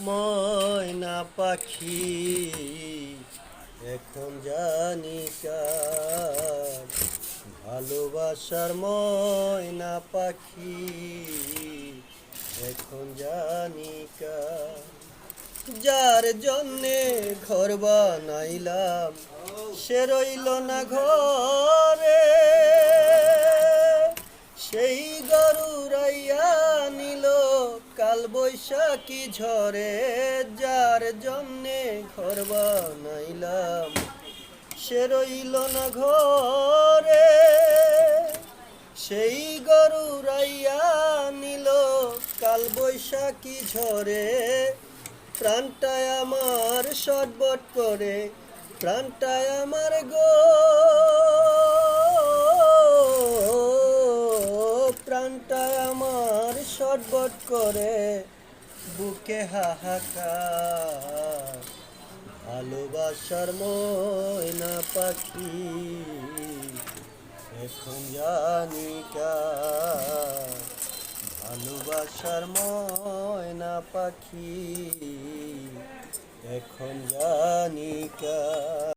ময়না পাখি, এখন জানি কার ভালোবাসার ময়না পাখি, এখন জানি কার। যার জন্যে ঘর বানাইলাম, সে রইল না ঘরে। সেই গরুরাইয়া নিল কাল বৈশাখী ঝরে যার জন্যে ঘর বানাইলাম। সে রইল না ঘরে, সেই গরুরাইয়া নিল। কাল বৈশাখী ঝরে প্রাণটায় আমার শটবট করে, প্রাণটায় আমার গো প্রাণটায় আমার শটবট করে, বুকে হাহাকার। ভালোবাসার ময়না পাখি, এখন জানি কার। ভালোবাসার ময়না পাখি, এখন জানি কার।